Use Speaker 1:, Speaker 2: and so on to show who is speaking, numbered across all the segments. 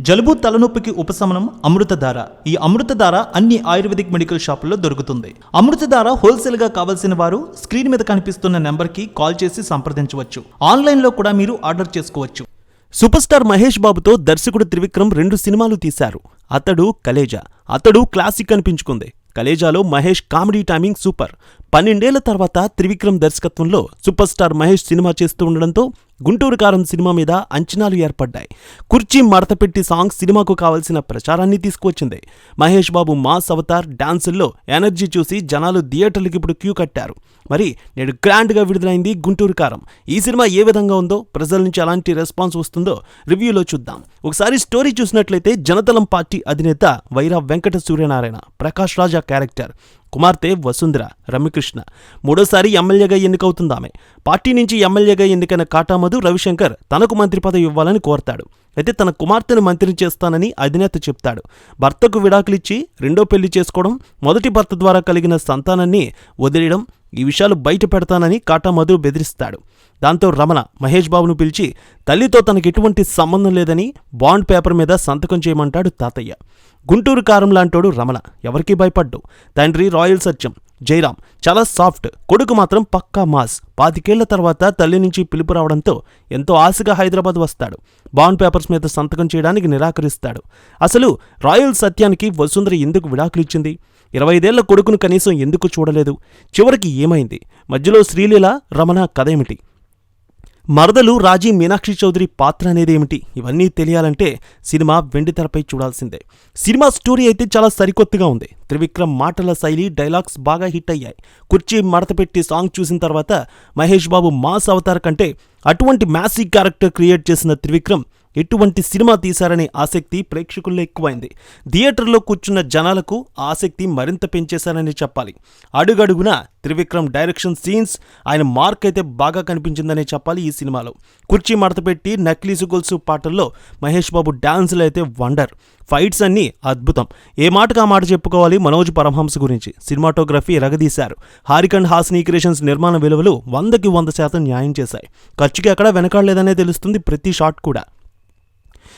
Speaker 1: జలుబు తలనొప్పికి ఉపశమనం అమృతధార. ఈ అమృతధార అన్ని ఆయుర్వేదిక్ మెడికల్ షాపుల్లో దొరుకుతుంది. అమృతధార హోల్సేల్గా కావాల్సిన వారు స్క్రీన్ మీద కనిపిస్తున్న నెంబర్కి కాల్ చేసి సంప్రదించవచ్చు. ఆన్లైన్లో కూడా మీరు ఆర్డర్ చేసుకోవచ్చు.
Speaker 2: సూపర్ స్టార్ మహేష్ బాబుతో దర్శకుడు త్రివిక్రమ్ రెండు సినిమాలు తీశారు. అతడు కలేజా. అతడు క్లాసిక్ అనిపించుకుంది. కలేజాలో మహేష్ కామెడీ టైమింగ్ సూపర్. పన్నెండేళ్ళ తర్వాత త్రివిక్రమ్ దర్శకత్వంలో సూపర్ స్టార్ మహేష్ సినిమా చేస్తూ ఉండడంతో గుంటూరు కారం సినిమా మీద అంచనాలు ఏర్పడ్డాయి. కుర్చీ మడతపెట్టి సాంగ్ సినిమాకు కావలసిన ప్రచారాన్ని తీసుకువచ్చింది. మహేష్ బాబు మాస్ అవతార్ డాన్సుల్లో ఎనర్జీ చూసి జనాలు థియేటర్లకు ఇప్పుడు క్యూ కట్టారు. మరి నేడు గ్రాండ్గా విడుదలైంది గుంటూరు కారం. ఈ సినిమా ఏ విధంగా ఉందో ప్రజల నుంచి ఎలాంటి రెస్పాన్స్ వస్తుందో రివ్యూలో చూద్దాం. ఒకసారి స్టోరీ చూసినట్లయితే జనతలం పార్టీ అధినేత వైరా వెంకట సూర్యనారాయణ ప్రకాష్ రాజా క్యారెక్టర్. కుమార్తె వసుంధర రమ్యకృష్ణ. మూడోసారి ఎమ్మెల్యేగా ఎన్నికవుతుందామె. పార్టీ నుంచి ఎమ్మెల్యేగా ఎన్నికైన కాటామధు రవిశంకర్ తనకు మంత్రి పదవి ఇవ్వాలని కోరతాడు. అయితే తన కుమార్తెను మంత్రిని చేస్తానని అధినేత చెప్తాడు. భర్తకు విడాకులిచ్చి రెండో పెళ్ళి చేసుకోవడం మొదటి భర్త ద్వారా కలిగిన సంతానాన్ని వదిలేయడం ఈ విషయాలు బయట పెడతానని కాటామధు బెదిరిస్తాడు. దాంతో రమణ మహేష్ బాబును పిలిచి తల్లితో తనకి ఎటువంటి సంబంధం లేదని బాండ్ పేపర్ మీద సంతకం చేయమంటాడు తాతయ్య. గుంటూరు కారం లాంటోడు రమణ. ఎవరికీ భయపడ్డు. తండ్రి రాయల్ సత్యం. జైరాం చాలా సాఫ్ట్. కొడుకు మాత్రం పక్కా మాస్. పాతికేళ్ళ తర్వాత తల్లి నుంచి పిలుపు రావడంతో ఎంతో ఆశగా హైదరాబాద్ వస్తాడు. బాండ్ పేపర్స్ మీద సంతకం చేయడానికి నిరాకరిస్తాడు. అసలు రాయల్ సత్యానికి వసుంధర ఎందుకు విడాకులిచ్చింది ఇరవై ఐదేళ్ళ కొడుకును కనీసం ఎందుకు చూడలేదు? చివరికి ఏమైంది? మధ్యలో శ్రీలీల రమణ కథేమిటి మరదలు రాజీ మీనాక్షి చౌదరి పాత్ర అనేది ఏమిటి ఇవన్నీ తెలియాలంటే సినిమా వెండితెరపై చూడాల్సిందే. సినిమా స్టోరీ అయితే చాలా సరికొత్తగా ఉంది. త్రివిక్రమ్ మాటల శైలి డైలాగ్స్ బాగా హిట్ అయ్యాయి. కుర్చీ మడతపెట్టి సాంగ్ చూసిన తర్వాత మహేష్ బాబు మాస్ అవతార్ కంటే అటువంటి మ్యాసీ క్యారెక్టర్ క్రియేట్ చేసిన త్రివిక్రమ్ ఎటువంటి సినిమా తీశారనే ఆసక్తి ప్రేక్షకుల్లో ఎక్కువైంది. థియేటర్లో కూర్చున్న జనాలకు ఆసక్తి మరింత పెంచేశారని చెప్పాలి. అడుగడుగున త్రివిక్రమ్ డైరెక్షన్ సీన్స్ ఆయన మార్క్ అయితే బాగా కనిపించిందనే చెప్పాలి ఈ సినిమాలో. కుర్చీ మడతపెట్టి నక్లీసు గొలుసు పాటల్లో మహేష్ బాబు డాన్సులు అయితే వండర్. ఫైట్స్ అన్నీ అద్భుతం. ఏ మాటకు ఆ మాట చెప్పుకోవాలి మనోజ్ పరమహంస గురించి. సినిమాటోగ్రఫీ ఎరగదీశారు. హారికండ్ హాస్ని క్రియేషన్స్ నిర్మాణ విలువలు వందకి వంద శాతం న్యాయం చేశాయి. ఖర్చుకి ఎక్కడా వెనకాడలేదనే తెలుస్తుంది ప్రతి షాట్ కూడా.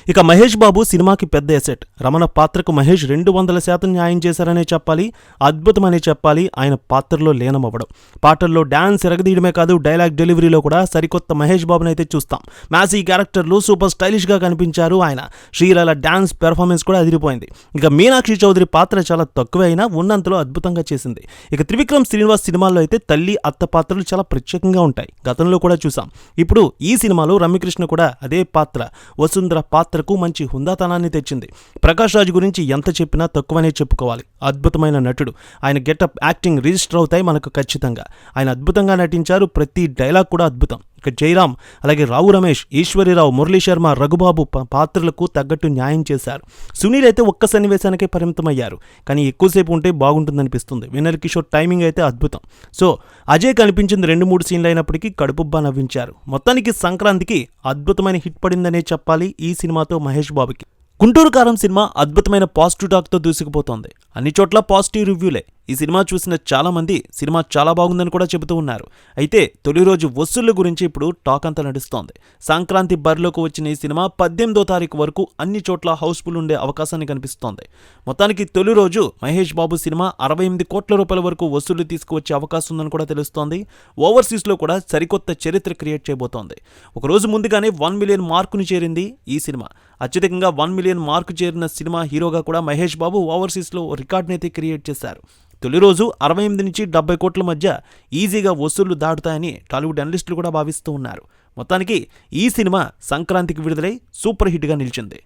Speaker 2: ఇక మహేష్ బాబు సినిమాకి పెద్ద ఎసెట్ రమణ పాత్రకు మహేష్ రెండు వందల శాతం న్యాయం చేశారనే చెప్పాలి అద్భుతమనే చెప్పాలి ఆయన పాత్రలో లీనమవ్వడం. పాటల్లో డాన్స్ ఎరగదీయడమే కాదు డైలాగ్ డెలివరీలో కూడా సరికొత్త మహేష్ బాబుని అయితే చూస్తాం. మ్యాసీ క్యారెక్టర్లు సూపర్ స్టైలిష్గా కనిపించారు ఆయన. శ్రీలల డాన్స్ పెర్ఫార్మెన్స్ కూడా అదిరిపోయింది. ఇక మీనాక్షి చౌదరి పాత్ర చాలా తక్కువే అయినా ఉన్నంతలో అద్భుతంగా చేసింది. ఇక త్రివిక్రమ్ శ్రీనివాస్ సినిమాల్లో అయితే తల్లి అత్త పాత్రలు చాలా ప్రత్యేకంగా ఉంటాయి. గతంలో కూడా చూసాం. ఇప్పుడు ఈ సినిమాలో రమ్యకృష్ణ కూడా అదే పాత్ర. వసుంధర పాత్రకు మంచి హుందాతనాన్ని తెచ్చింది. ప్రకాష్ రాజ్ గురించి ఎంత చెప్పినా తక్కువనే చెప్పుకోవాలి. అద్భుతమైన నటుడు. ఆయన గెటప్ యాక్టింగ్ రిజిస్టర్ అవుతాయి మనకు ఖచ్చితంగా. ఆయన అద్భుతంగా నటించారు. ప్రతి డైలాగ్ కూడా అద్భుతం. ఇక జయరాం అలాగే రావు రమేష్ ఈశ్వరిరావు మురళీ శర్మ రఘుబాబు పాత్రలకు తగ్గట్టు న్యాయం చేశారు. సునీల్ అయితే ఒక్క సన్నివేశానికే పరిమితమయ్యారు. కానీ ఎక్కువసేపు ఉంటే బాగుంటుందనిపిస్తుంది. వినర్ కిషోర్ టైమింగ్ అయితే అద్భుతం. సో అజయ్ కనిపించింది రెండు మూడు సీన్లు అయినప్పటికీ కడుపుబ్బా నవ్వించారు. మొత్తానికి సంక్రాంతికి అద్భుతమైన హిట్ పడిందనే చెప్పాలి ఈ సినిమాతో మహేష్ బాబుకి. గుంటూరు కారం సినిమా అద్భుతమైన పాజిటివ్ టాక్తో దూసుకుపోతోంది. అన్ని చోట్ల పాజిటివ్ రివ్యూలే. ఈ సినిమా చూసిన చాలామంది సినిమా చాలా బాగుందని కూడా చెబుతూ ఉన్నారు. అయితే తొలి రోజు వసూళ్ళ గురించి ఇప్పుడు టాక్ అంతా నడుస్తోంది. సంక్రాంతి బరిలోకి వచ్చిన ఈ సినిమా పద్దెనిమిదో తారీఖు వరకు అన్ని చోట్ల హౌస్ఫుల్ ఉండే అవకాశాన్ని కనిపిస్తోంది. మొత్తానికి తొలి రోజు మహేష్ బాబు సినిమా అరవై ఎనిమిది కోట్ల రూపాయల వరకు వసూళ్ళు తీసుకువచ్చే అవకాశం ఉందని కూడా తెలుస్తోంది. ఓవర్సీస్లో కూడా సరికొత్త చరిత్ర క్రియేట్ చేయబోతోంది. ఒక రోజు ముందుగానే వన్ మిలియన్ మార్కుని చేరింది ఈ సినిమా. అత్యధికంగా వన్ మిలియన్ మార్కు చేరిన సినిమా హీరోగా కూడా మహేష్ బాబు ఓవర్సీస్లో రికార్డునైతే క్రియేట్ చేశారు. తొలి రోజు అరవై ఎనిమిది నుంచి డెబ్బై కోట్ల మధ్య ఈజీగా వసూళ్ళు దాటుతాయని టాలీవుడ్ అనలిస్టులు కూడా భావిస్తూ ఉన్నారు. మొత్తానికి ఈ సినిమా సంక్రాంతికి విడుదలై సూపర్ హిట్గా నిలిచింది.